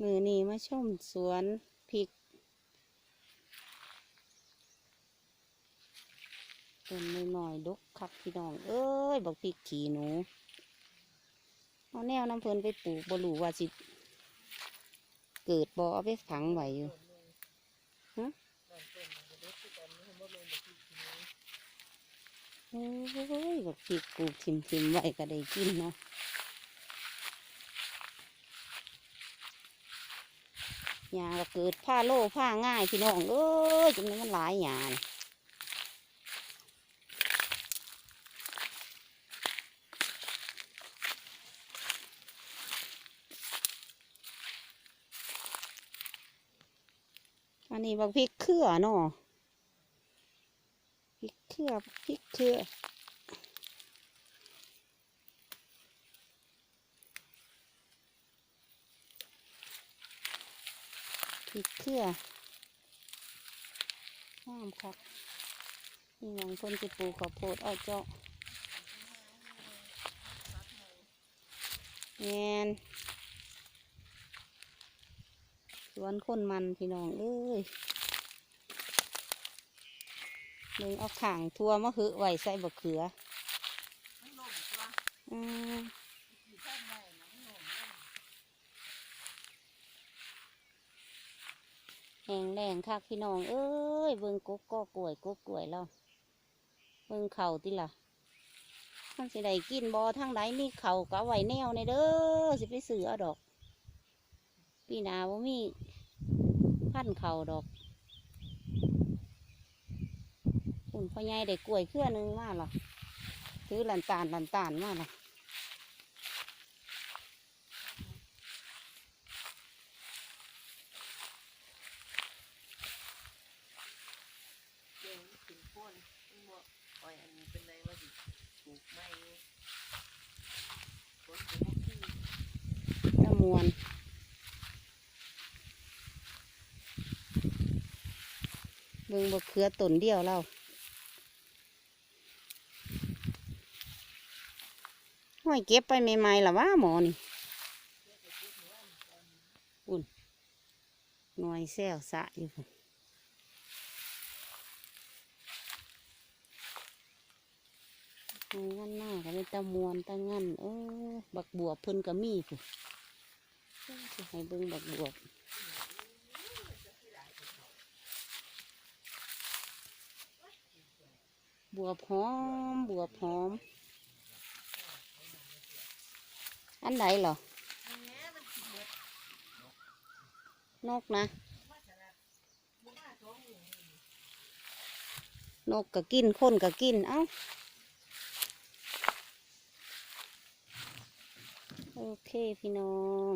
มือนี้มาชมสวนพริกต้นหน่อยๆดกคักพี่น้อง เอ้ยบอกพริกขี่หนูเอาแนวน้ำเพลินไปปลูกบรูว่าสิ เกิดบ่เอาไปฝังไว้อยู่ฮะโอ้ยบอกพริกปลูกทิมๆไว้ก็ได้กินเนาะ หญ้าก็เกิดผ้าโล่ผ้าง่ายพี่น้องเอ้ยจำนี้มันหลายหญ้านี่อันนี้บักพริกเครือเนาะพริกเครือพริกเครือ พริกเครือห้ามครับนี่หวังคนจะปลูกข้าวโพดเอาเจาะแงนสวนคนมันพี่น้องเอ้ยเลยเอาข่างทัวมะหือไว้ใส่บะเขืออืม แหงแรงคักพี่น้องเอ้ยเบิ่งกกก็กล้วยกกกล้วยเราเบิ่งเข่าติล่ะมันสิได้กินบอทางไหนมีเข่ากะไหวแนวในเด้อสิไปซื้อเอาดอกปีหนาว่ามีพันเข่าดอกคุณพ่อใหญ่ได้กล้วยเครื่อหนึงมาหรอถือหลันตาลหลันตาลมาหรอ เก่งถึงพ้นมันบ่ปล่อยอันนี้เป็นไรว่าสิปลูกไม่ฝนก็บ่คือ ตะม วนเบิ่งบกเขือต้นเดียวเราห้อยเก็บไปใหม่ๆล่ะว่าหมอนี่อุ่นหน่วยแซวสะอยู่นเอางั้นหน้าก็เป็นตะมวนตะงั้นเออบักบวบเพิ่นก็มีพุ่ นสิให้เบิ่งบักบวบบวบหอมบวบหอม อันไหนเหรอนกนะ นกก็กินคนก็กิน เอ้า โอเคพี่น้อง